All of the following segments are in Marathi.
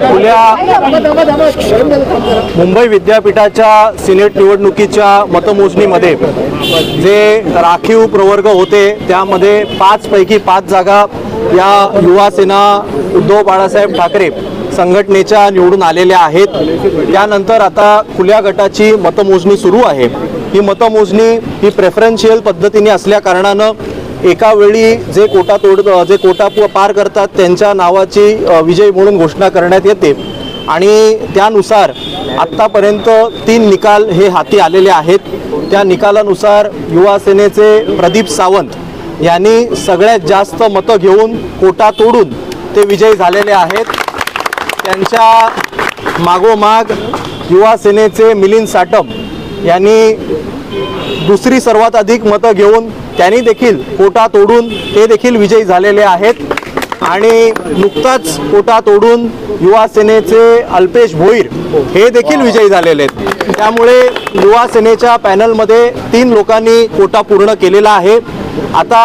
खुल्या मुंबई विद्यापीठाच्या सिनेट निवडणुकीच्या मतमोजणीमध्ये जे राखीव प्रवर्ग होते त्यामध्ये पाचपैकी पाच जागा या युवा सेना उद्धव बाळासाहेब ठाकरे संघटनेच्या निवडून आलेल्या आहेत. त्यानंतर आता खुल्या गटाची मतमोजणी सुरू आहे. ही मतमोजणी ही प्रेफरन्शियल पद्धतीने असल्या कारणानं एका वेळी जे कोटा तोड जे कोटा पार करतात त्यांच्या नावाची विजयी म्हणून घोषणा करण्यात येते. आणि त्यानुसार आत्तापर्यंत तीन निकाल हे हाती आलेले आहेत. त्या निकालानुसार युवा सेनेचे प्रदीप सावंत यांनी सगळ्यात जास्त मतं घेऊन कोटा तोडून ते विजयी झालेले आहेत. त्यांच्या मागोमाग युवा सेनेचे मिलिंद साटम यांनी दुसरी सर्वात अधिक मतं घेऊन त्यांनी देखील कोटा तोडून ते देखील विजयी झालेले आहेत. आणि नुकताच कोटा तोडून युवा सेनेचे अल्पेश भोईर हे देखील विजयी झालेले आहेत. त्यामुळे युवा सेनेच्या पॅनलमध्ये तीन लोकांनी कोटा पूर्ण केलेला आहे. आता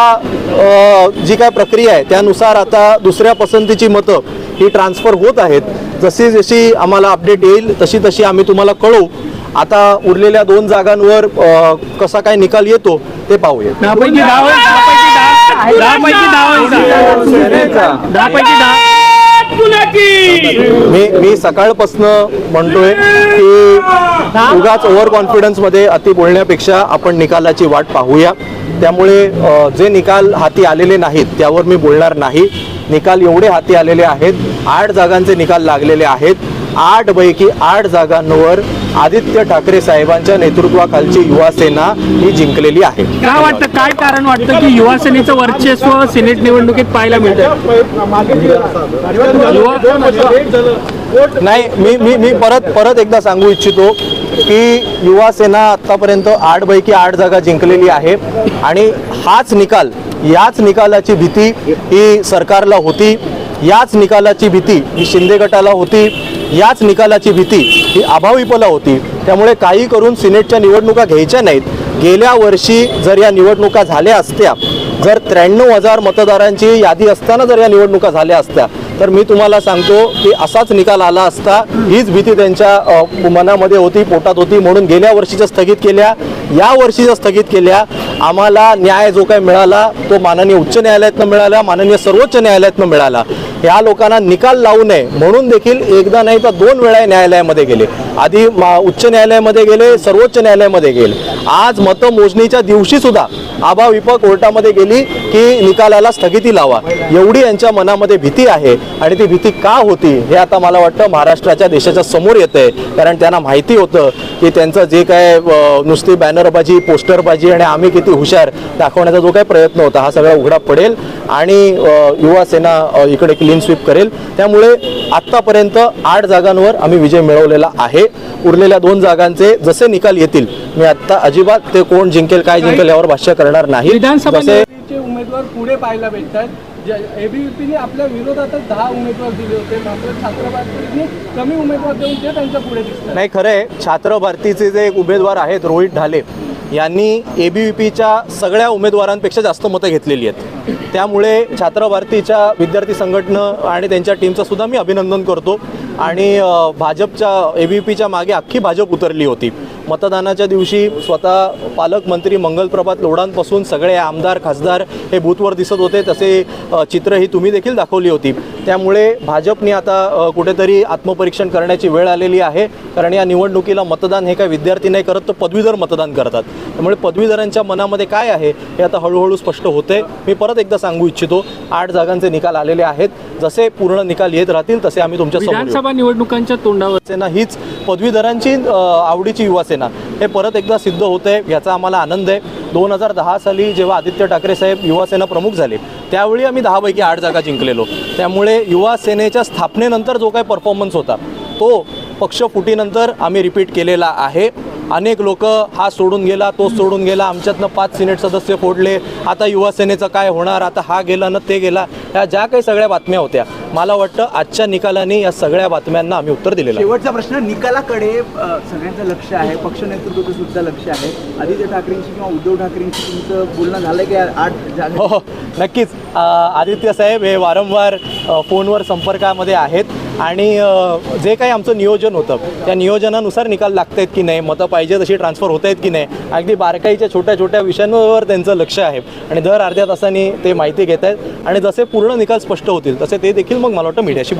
जी काय प्रक्रिया आहे त्यानुसार आता दुसऱ्या पसंतीची मतं ही ट्रान्सफर होत आहेत. जशी जशी आम्हाला अपडेट येईल तशी तशी आम्ही तुम्हाला कळवू. आता उरलेल्या दोन जागांवर कसा काय निकाल येतो ते पाहूया. दहापैकी दहा. मी मी सकाळपासनं म्हणतोय की उगाच ओव्हर कॉन्फिडन्समध्ये अति बोलण्यापेक्षा आपण निकालाची वाट पाहूया. त्यामुळे जे निकाल हाती आलेले नाहीत त्यावर मी बोलणार नाही. निकाल एवढे हाती आलेले आहेत आठ जागांचे निकाल लागलेले आहेत. आठ पैकी आठ जागांवर आदित्य ठाकरे साहेबांच्या नेतृत्वाखालची युवा सेना ही जिंकलेली आहे. काय वाटतं? काय कारण वाटतं की युवा सेनेचं वर्चस्व सिनेट निवडणुकीत पाहायला मिळतं नाही मी मी मी परत परत एकदा सांगू इच्छितो की युवा सेना आतापर्यंत आठ पैकी आठ जागा जिंकलेली आहे आणि हाच निकाल याच निकालाची भीती ही सरकारला होती. याच निकालाची भीती ही शिंदे गटाला होती. याच निकालाची भीती ही अभाविपला होती. त्यामुळे काही करून सिनेटच्या निवडणुका घ्यायच्या नाहीत. गेल्या वर्षी जर या निवडणुका झाल्या असत्या जर त्र्याण्णव हजार मतदारांची यादी असताना जर या निवडणुका झाल्या असत्या तर मी तुम्हाला सांगतो की असाच निकाल आला असता हीच भीती त्यांच्या मनामध्ये होती पोटात होती. म्हणून गेल्या वर्षीच्या स्थगित केल्या या वर्षीच्या स्थगित केल्या आम्हाला न्याय जो काही मिळाला तो माननीय उच्च न्यायालयातनं मिळाला माननीय सर्वोच्च न्यायालयातनं मिळाला. या लोकांना निकाल लावू नये म्हणून देखील एकदा नाही तर दोन वेळा न्यायालयामध्ये गेले. आधी उच्च न्यायालयामध्ये गेले सर्वोच्च न्यायालयामध्ये गेले. आज मतमोजणीच्या दिवशी सुद्धा आबा विप कोर्टामध्ये गेली की निकालाला स्थगिती लावा. एवढी यांच्या मनामध्ये भीती आहे. आणि ती भीती का होती हे आता मला वाटतं महाराष्ट्राच्या देशाच्या समोर येतंय. कारण त्यांना माहिती होतं की त्यांचं जे काय नुसती बॅनरबाजी पोस्टरबाजी आणि आम्ही किती हुशार दाखवण्याचा जो काही प्रयत्न होता हा सगळा उघडा पडेल आणि युवा सेना इकडे क्लीन स्वीप करेल. त्यामुळे आत्तापर्यंत आठ जागांवर आम्ही विजय मिळवलेला आहे. उरलेल्या दोन जागांचे जसे निकाल येतील मी आत्ता अजिबात ते कोण जिंकेल काय जिंकेल यावर भाष्य करणार नाही. विधानसभा जसे उमेदवार पुढे पाहायला भेटतात. एबीव्हीपीने आपल्या विरोधातच दहा उमेदवार दिले होते. मात्र छात्र भारतीने कमी उमेदवार देऊन ते त्यांच्या पुढे दिसतात. नाही खरं आहे. छात्र भारतीचे जे एक उमेदवार आहेत रोहित ढाले यांनी ए बी व्ही पीच्या सगळ्या उमेदवारांपेक्षा जास्त मतं घेतलेली आहेत. त्यामुळे छात्र भारतीच्या विद्यार्थी संघटनं आणि त्यांच्या टीमचं सुद्धा मी अभिनंदन करतो. आणि भाजपच्या ए बी व्ही पीच्या मागे अख्खी भाजप उतरली होती. मतदानाच्या दिवशी स्वतः पालकमंत्री मंगलप्रभात लोडांपासून सगळे आमदार खासदार हे बूथवर दिसत होते. तसे चित्र ही तुम्ही देखील दाखवली होती. त्यामुळे भाजपने आता कुठेतरी आत्मपरीक्षण करण्याची वेळ आलेली आहे. कारण या निवडणुकीला मतदान हे काय विद्यार्थी नाही करत तर पदवीधर मतदान करतात. त्यामुळे पदवीधरांच्या मनामध्ये काय आहे हे आता हळूहळू स्पष्ट होते. मी परत एकदा सांगू इच्छितो आठ जागांचे निकाल आलेले आहेत. जसे पूर्ण निकाल येत राहतील तसे आम्ही तुमच्या. विधानसभा निवडणुकांच्या तोंडावर सेना हीच पदवीधरांची आवडीची युवा सेना. हे परत एकदा सिद्ध होते याचा आम्हाला आनंद आहे. दोन हजार दहा साली जेव्हा आदित्य ठाकरे साहेब युवा सेना प्रमुख झाले त्यावेळी आम्ही दहापैकी आठ जागा जिंकलेलो. त्यामुळे युवा सेनेच्या स्थापनेनंतर जो काही परफॉर्मन्स होता तो पक्ष फुटीनंतर आम्ही रिपीट केलेला आहे. अनेक लोक हा सोडून गेला तो सोडून गेला. आमच्यातनं पाच सिनेट सदस्य फोडले. आता युवा सेनेचं काय होणार? आता हा गेला ना ते गेला. ह्या ज्या काही सगळ्या बातम्या होत्या मला वाटतं आजच्या निकालाने या सगळ्या बातम्यांना आम्ही उत्तर दिलेलं शेवटचा प्रश्न निकालाकडे सगळ्यांचं लक्ष आहे पक्ष नेतृत्वाचं सुद्धा लक्ष आहे. आदित्य ठाकरेंशी किंवा उद्धव ठाकरेंशी तुमचं बोलणं झालं की आठ हो हो. नक्कीच. आदित्य साहेब हे वारंवार फोनवर संपर्कामध्ये आहेत. आणि जे काही आमचं नियोजन होतं त्या नियोजनानुसार निकाल लागत आहेत की नाही मतं पाहिजे तशी ट्रान्सफर होत आहेत की नाही अगदी बारकाईच्या छोट्या छोट्या विषयांवर त्यांचं लक्ष आहे. आणि दर अर्ध्या तासांनी ते माहिती घेत आहेत. आणि जसे पूर्ण निकाल स्पष्ट होतील तसे ते देखील मग मला वाटतं मीडियाशी बोल